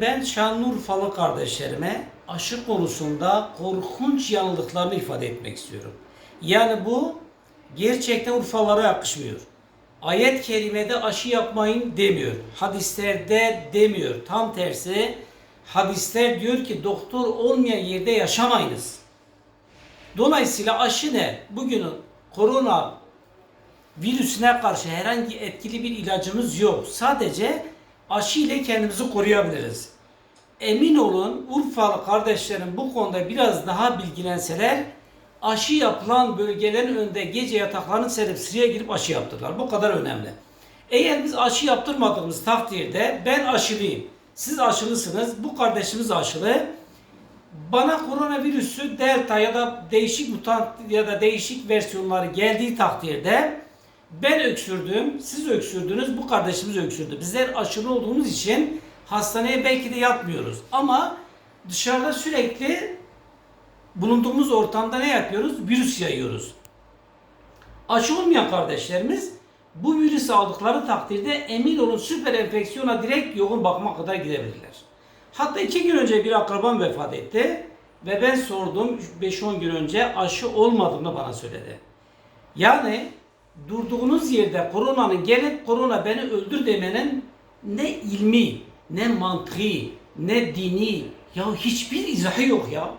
Ben Şanlıurfalı kardeşlerime aşı konusunda korkunç yanıldıklarını ifade etmek istiyorum. Yani bu gerçekten Urfalılara yakışmıyor. Ayet-i kerimede aşı yapmayın demiyor. Hadislerde demiyor. Tam tersi hadisler diyor ki doktor olmayan yerde yaşamayınız. Dolayısıyla aşı ne? Bugünün korona virüsüne karşı herhangi etkili bir ilacımız yok. Sadece aşı ile kendimizi koruyabiliriz. Emin olun Urfalı kardeşlerim bu konuda biraz daha bilgilenseler aşı yapılan bölgelerin önünde gece yataklarını serip sıraya girip aşı yaptırdılar. Bu kadar önemli. Eğer biz aşı yaptırmadığımız takdirde ben aşılıyım. Siz aşılısınız. Bu kardeşimiz aşılı bana koronavirüsü delta ya da değişik mutant ya da değişik versiyonları geldiği takdirde ben öksürdüm, siz öksürdünüz, bu kardeşimiz öksürdü. Bizler aşırı olduğumuz için hastaneye belki de yatmıyoruz. Ama dışarıda sürekli bulunduğumuz ortamda ne yapıyoruz? Virüs yayıyoruz. Aşı olmayan kardeşlerimiz bu virüsü aldıkları takdirde emin olun süper enfeksiyona direkt yoğun bakıma kadar gidebilirler. Hatta iki gün önce bir akrabam vefat etti ve ben sordum 5-10 gün önce aşı olmadığını bana söyledi. Yani durduğunuz yerde koronanın gelip korona beni öldür demenin ne ilmi, ne mantığı, ne dini ya hiçbir izahı yok ya.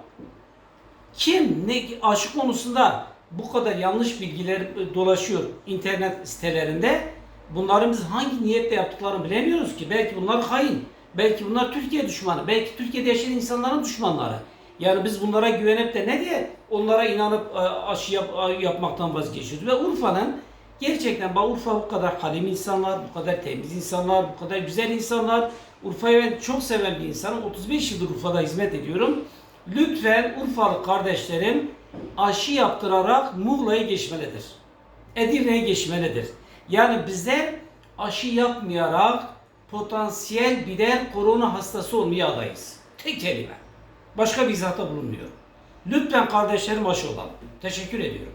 Kim ne aşı konusunda bu kadar yanlış bilgiler e, dolaşıyor internet sitelerinde. Bunların biz hangi niyetle yaptıklarını bilemiyoruz ki. Belki bunlar hain. Belki bunlar Türkiye düşmanı. Belki Türkiye'de yaşayan insanların düşmanları. Yani biz bunlara güvenip de ne diye onlara inanıp e, aşı yap, yapmaktan vazgeçiyoruz. Ve Urfa'nın gerçekten bak Urfa bu kadar halim insanlar, bu kadar temiz insanlar, bu kadar güzel insanlar. Urfa'yı ben çok seven bir insanım. 35 yıldır Urfa'da hizmet ediyorum. Lütfen Urfalı kardeşlerim aşı yaptırarak Muğla'yı geçmelidir. Edirne'ye geçmelidir. Yani bizler aşı yapmayarak potansiyel birer korona hastası olmaya adayız. Tek kelime. Başka bir izahta bulunmuyor. Lütfen kardeşlerim aşı olalım. Teşekkür ediyorum.